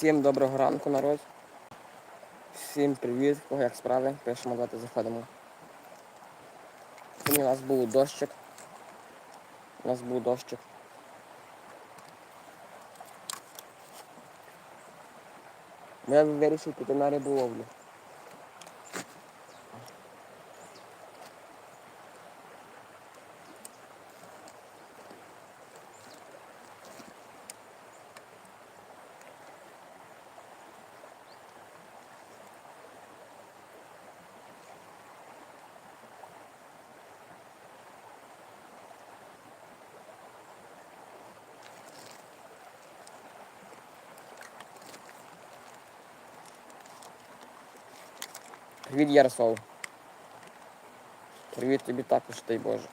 Всім доброго ранку, народ. Всім привіт, кого як справи. Пишемо, давайте заходимо. Сьогодні у нас був дощик. У нас був дощик. Я вирішив піти на риболовлю. Привіт, Ярослав. Привіт тобі також, дай Боже.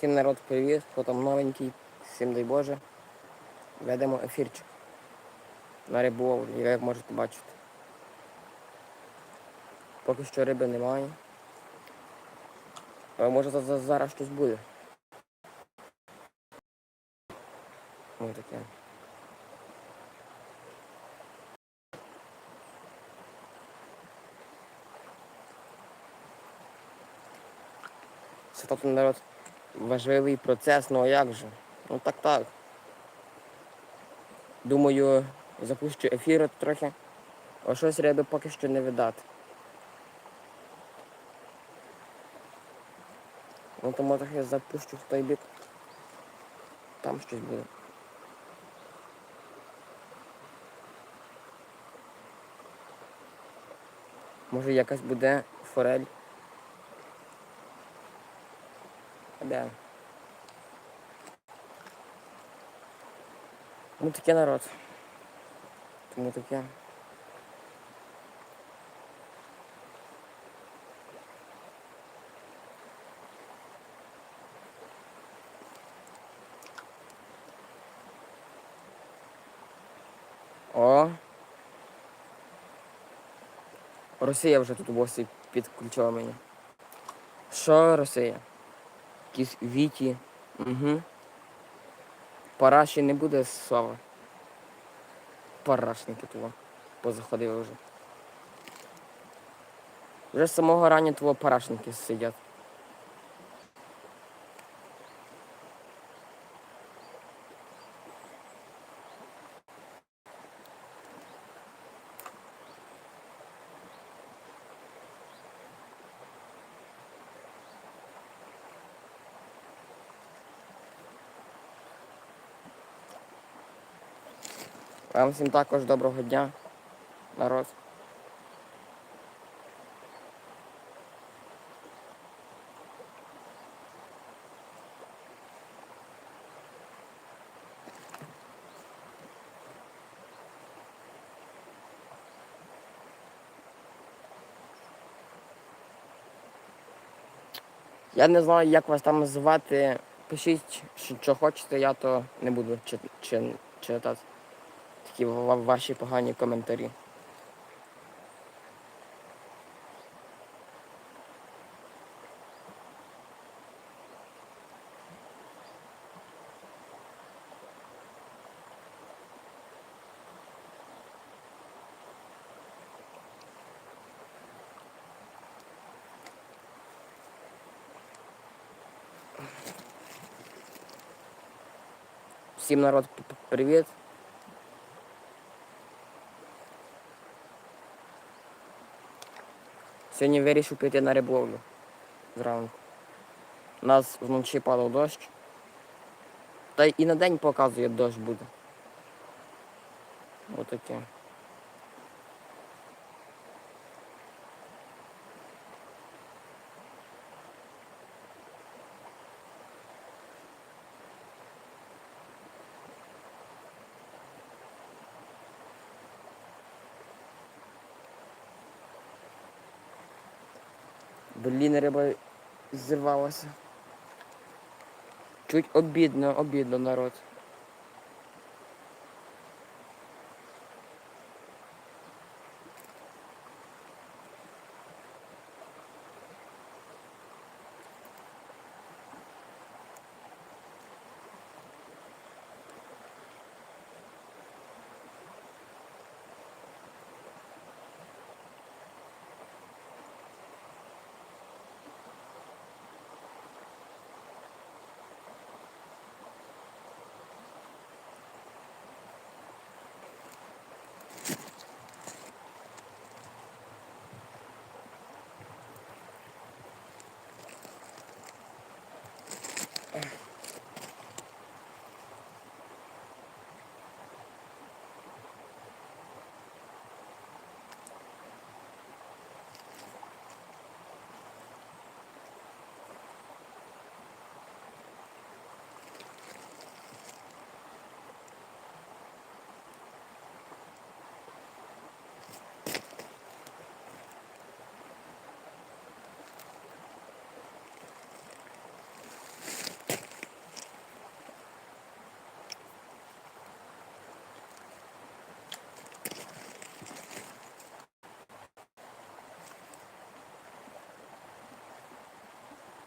Всім народ привіт, хто там новенький, всім дай Боже. Ведемо ефірчик на риболовлю, як можете бачити. Поки що риби немає. Але може за- за- зараз щось буде. Ось таке. Це тобто народ важливий процес, ну а як же? Ну так так. Думаю, запущу ефір трохи. А щось риби поки що не видати. Ну тому трохи запущу в той бік. Там щось буде. Може якась буде форель. Да. Ну таке народ. Тому таке. О. Росія вже тут у босі підключила мені. Що Росія? Якісь віті. Угу. Параші не буде слава. Парашники того. Позаходили вже. Вже з самого рання твого парашники сидять. Вам всім також доброго дня, народ. Я не знаю, як вас там звати. Пишіть, що хочете, я то не буду читати. такі ва- ваші погані коментарі. Всім народ п- п- привіт. Сьогодні вирішив піти на риболовлю зранку. У нас вночі падав дощ. Та й і на день показує дощ буде. Отаке. Блін, риба зірвалася. Чуть обідно, обідно народ.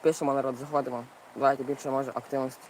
Пишемо народ, заходимо. Давайте більше може активності.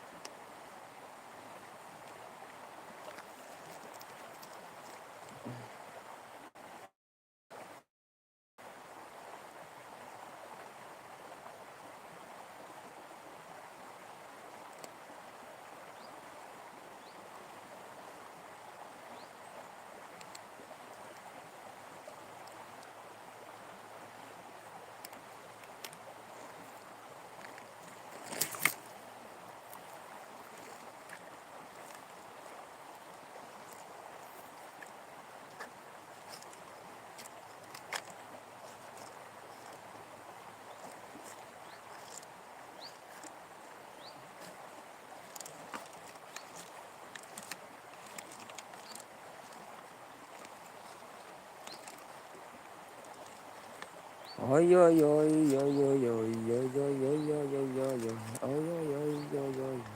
哎呦呦呦呦呦呦呦呦呦呦，哎呦呦呦呦。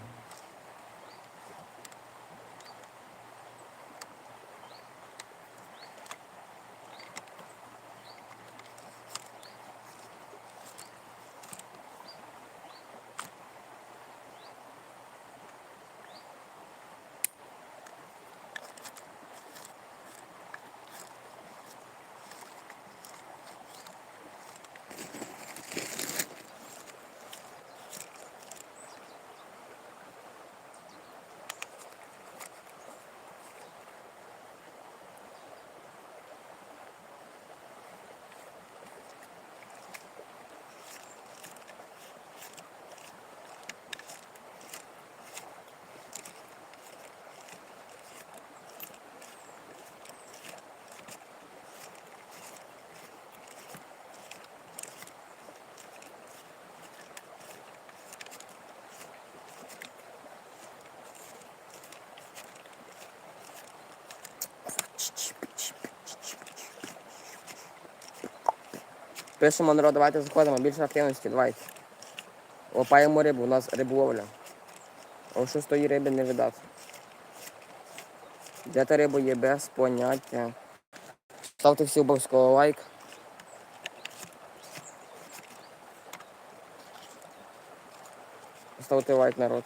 Пишемо народ, давайте заходимо, більше активності, давайте. Лопаємо рибу, у нас риболовля. О, що з тої риби не видати. Де та риба є без поняття. Ставте всі обов'язково лайк. Ставте лайк, народ.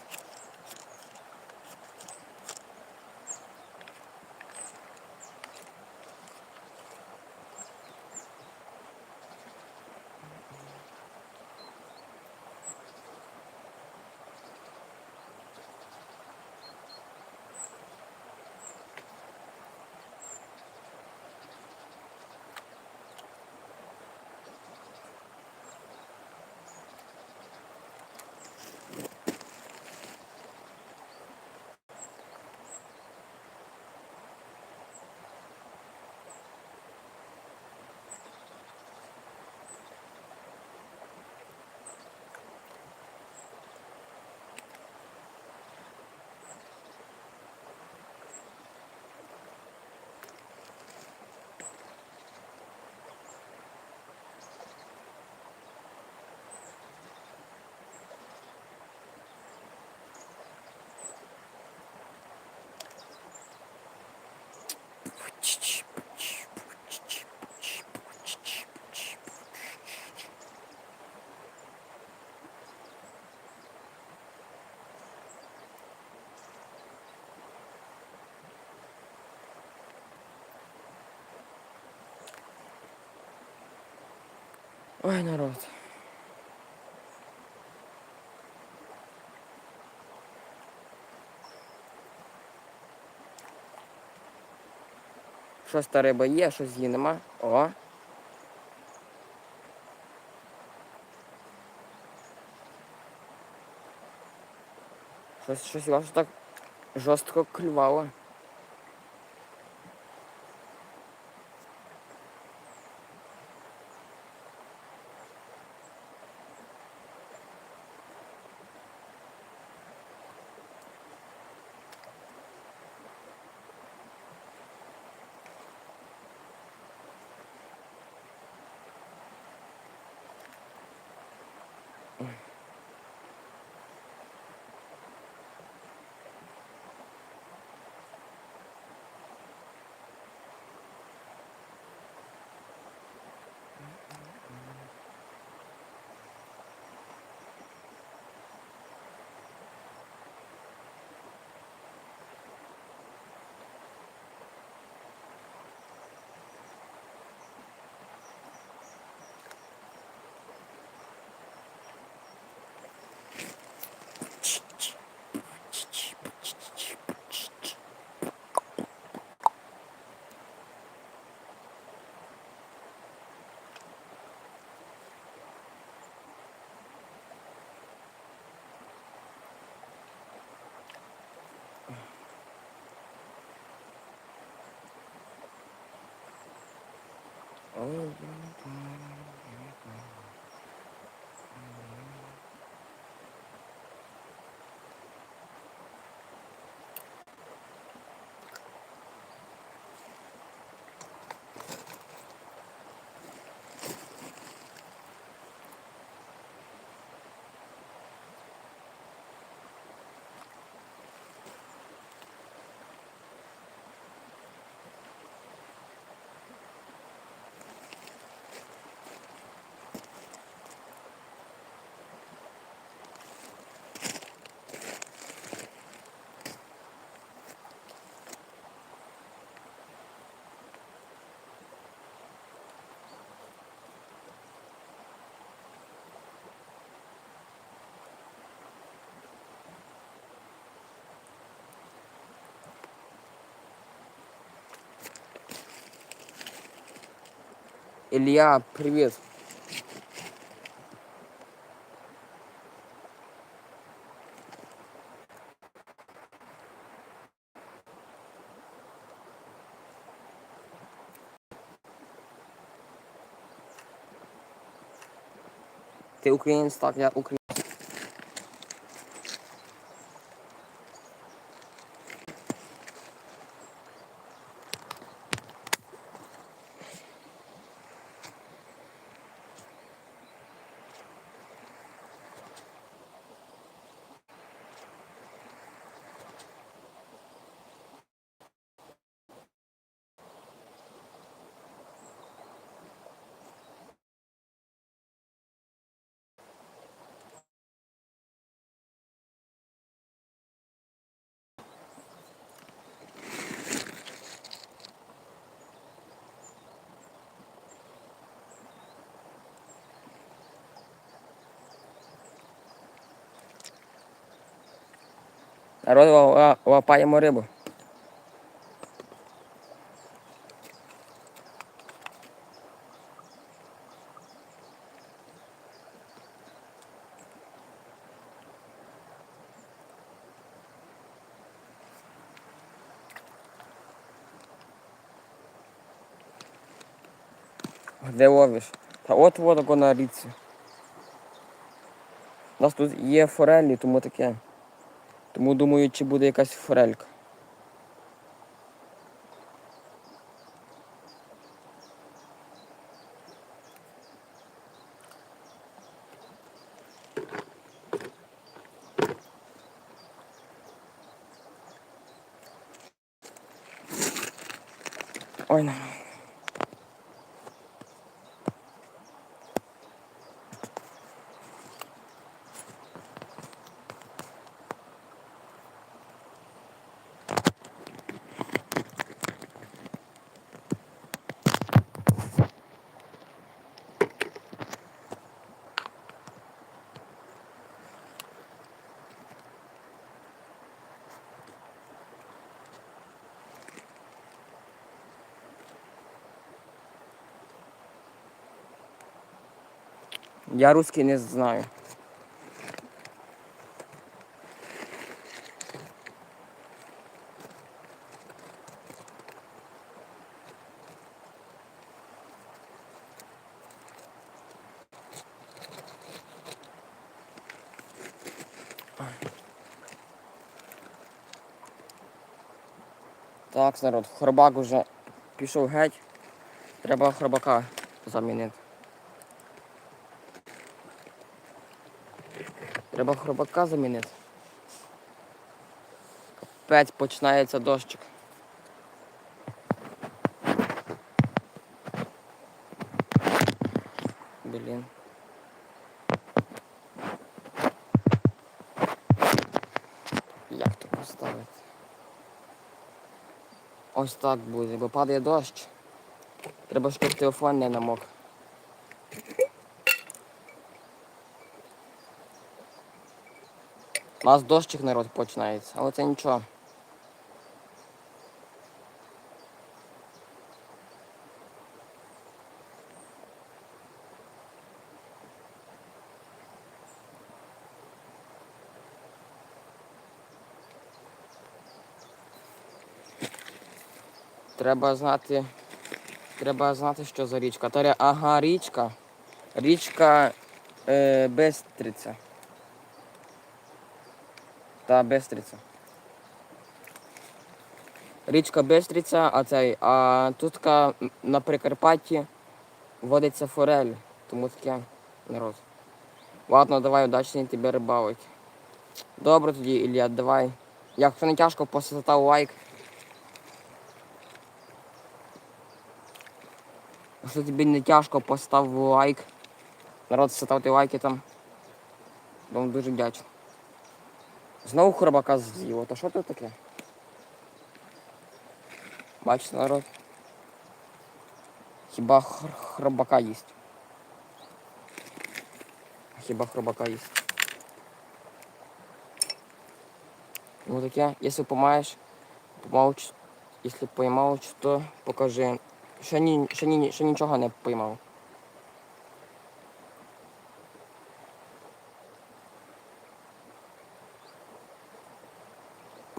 Ой, народ. Щось та риба є, щось її нема. О. Щось, щось ваше так жорстко клювало. Oh, Илья, привет. Ти українець, так, я українець. Народ ла- лапаємо рибу. Де ловиш? Та от от на річці. У нас тут є форелі, тому таке. Тому думаю, чи буде якась форелька. Я русский не знаю. Так, народ, хробак уже пішов геть. Треба хробака замінити. Треба хробака замінити. Капець починається дощик. Блін. Як то поставити? Ось так буде, бо падає дощ. Треба, щоб телефон не намок. У нас дощик народ починається, але це нічого. Треба знати. Треба знати, що за річка. Таря, ага, річка. Річка е, Бестриця. Та Бестриця. Річка Бестриця, а цей, а тут на Прикарпатті водиться форель. Тому таке народ. Ладно, давай удачний тебе рибалить. Добре тоді, Ілля, давай. Якщо не тяжко, постав лайк. Якщо тобі не тяжко, постав лайк. Народ, ставте лайки там. Вам дуже вдячний. Знову хробака з'їло. То що це таке? Бачите, народ. Хіба хр- хробака їсть? Хіба хробака їсть? Ну таке, якщо помаєш, помовч, якщо поймав, то покажи. Ще, ні, ще, ні, ще нічого не поймав.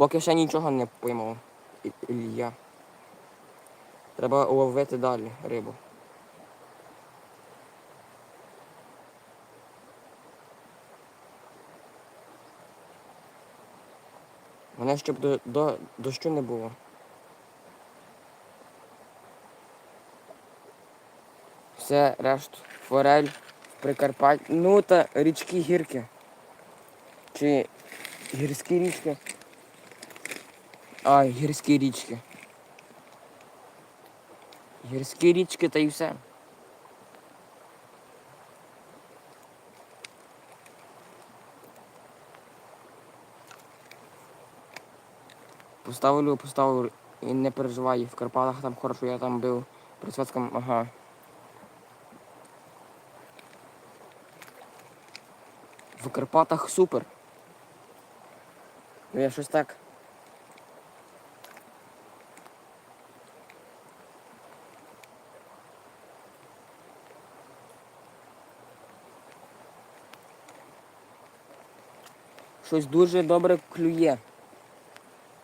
Поки ще нічого не поймав. І- Ілля. Треба ловити далі рибу. Мене щоб до, до дощу не було. Все, решту. Форель, Прикарпаття. Ну та річки гірки. Чи гірські річки. А, гірські річки. Гірські річки та й все. Поставлю, поставлю і не переживай, в Карпатах там хорошо, я там був при ага. В Карпатах супер. Ну я щось так. Щось дуже добре клює.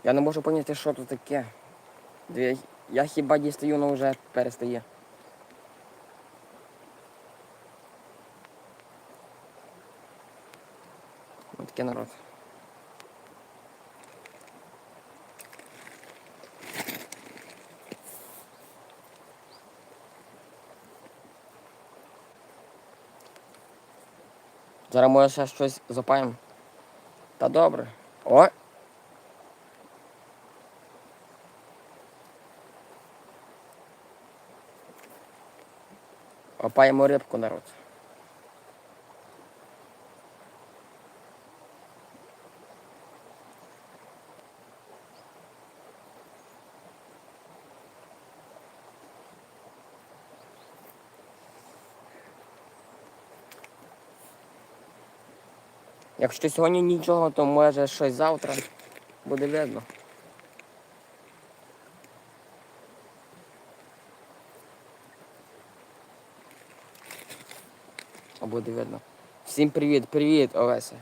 Я не можу поняти, що тут таке. Я хіба дістаю, але вже перестає. Ось таке народ. Зараз може ще щось запаємо. Та добре. О! Опаємо рибку, народ. Якщо сьогодні нічого, то може щось завтра буде видно. А буде видно. Всім привіт, привіт, Олеся.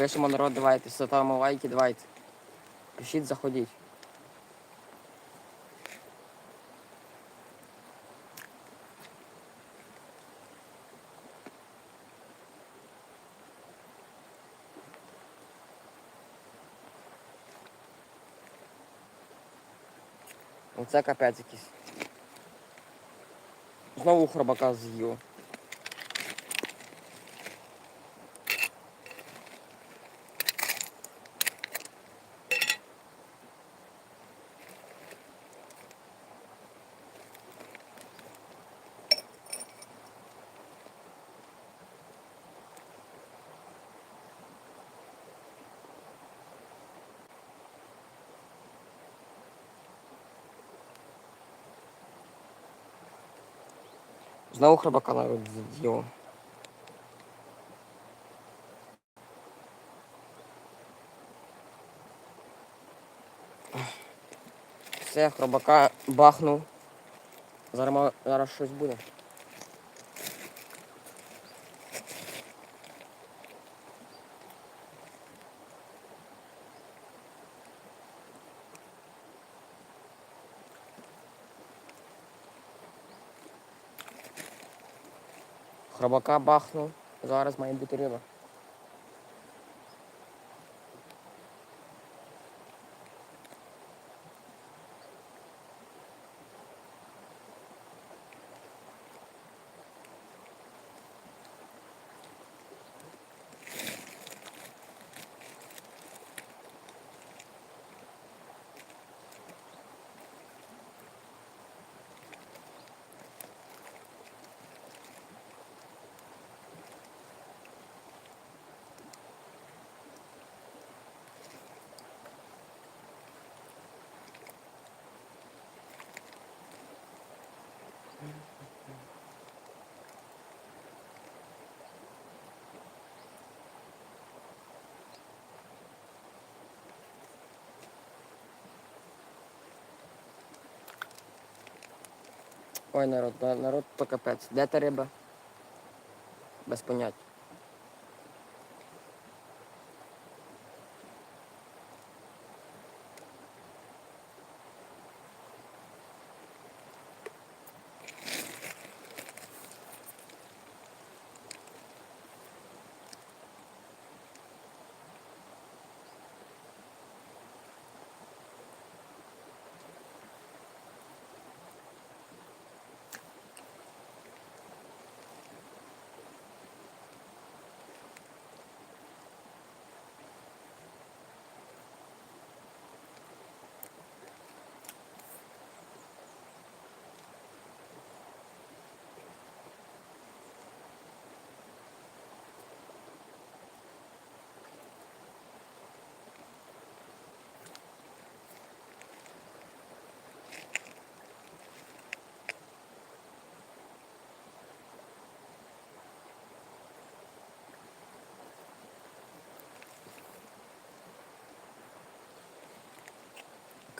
Пишемо народ, давайте, ставимо лайки, давайте. Пишіть, заходіть. Оце капець якийсь. Знову хробака з'їв. Знову хробака його. Все, хробака бахнув. Зараз, зараз щось буде. Хробака бахну. Зараз має бути риба. Ой, народ, народ то капець. Де та риба? Без поняття.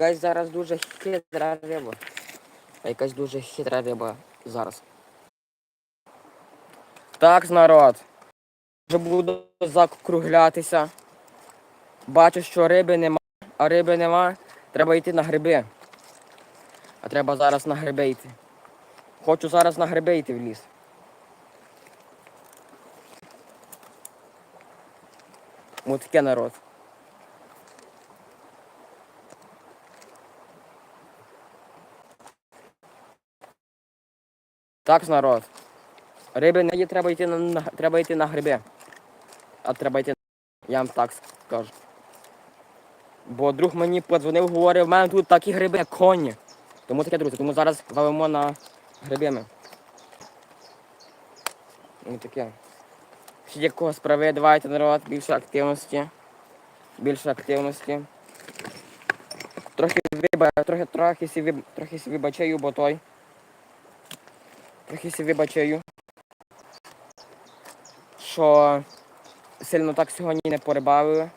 Якась зараз дуже хитра риба. Якась дуже хитра риба зараз. Так, народ. Вже буду закруглятися. Бачу, що риби нема, а риби нема. Треба йти на гриби. А треба зараз на гриби йти. Хочу зараз на гриби йти в ліс. Ось таке народ. Так, народ. Риби не треба йти на, на треба йти на гриби. А треба йти на я вам так скажу. Бо друг мені подзвонив, говорив, в мене тут такі гриби, коні. Тому таке, друзі, тому зараз валимо на гриби ми. Ну таке. Ще якого справи, давайте народ, більше активності. Більше активності. Трохи виба, трохи, трохи сі трохи вибачаю, бо той. Трохи сі вибачаю. Що сильно так сьогодні не порибавили.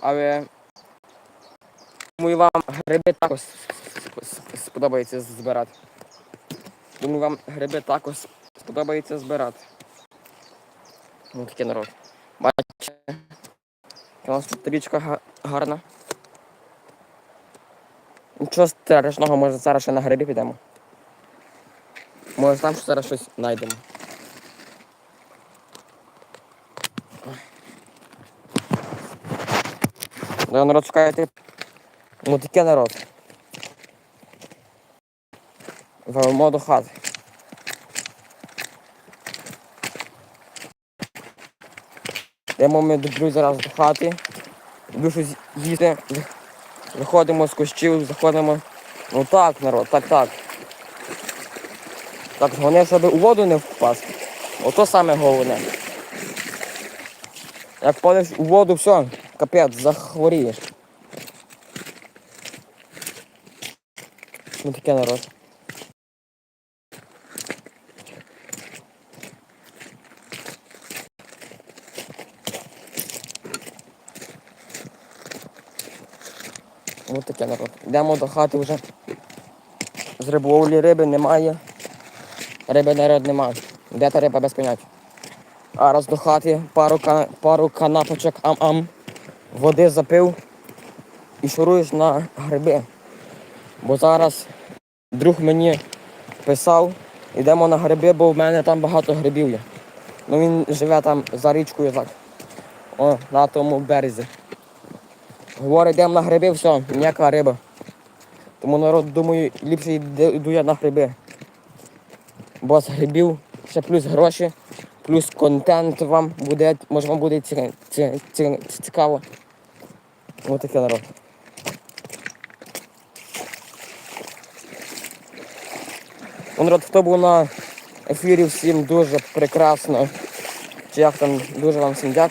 Але думаю, вам гриби також сподобається збирати. Думаю, вам гриби також сподобається збирати. Ну таке народ. Бачите, у нас тут річка га- гарна. Нічого страшного, може зараз ще на гриби підемо. Може там зараз щось знайдемо. Да, народ шукаєте. Ну таке народ. Валимо до хати. Йдемо ми до зараз до хати. Щось їсти. Виходимо з кущів, заходимо. Ну так, народ, так, так. Так, головне, щоб у воду не впасти. Ото саме головне. Як впадеш у воду, все, капець, захворієш. Ну таке народ. Ось таке народ. Йдемо до хати вже. З риболовлі риби немає. Риби народ немає. Де та риба без поняття. А раз до хати пару, пару канапочок ам-ам. Води запив і шуруєш на гриби. Бо зараз друг мені писав, йдемо на гриби, бо в мене там багато грибів є. Ну він живе там за річкою так. О, на тому березі. Говорить, йдемо на гриби, все, ніяка риба. Тому народ, думаю, ліпше йду я на гриби. Бо з грибів ще плюс гроші, плюс контент вам буде, може вам буде ці, ці, ці, цікаво. Ось таке народ. Ну, народ, хто був на ефірі, всім дуже прекрасно. Чи як там дуже вам всім дякую.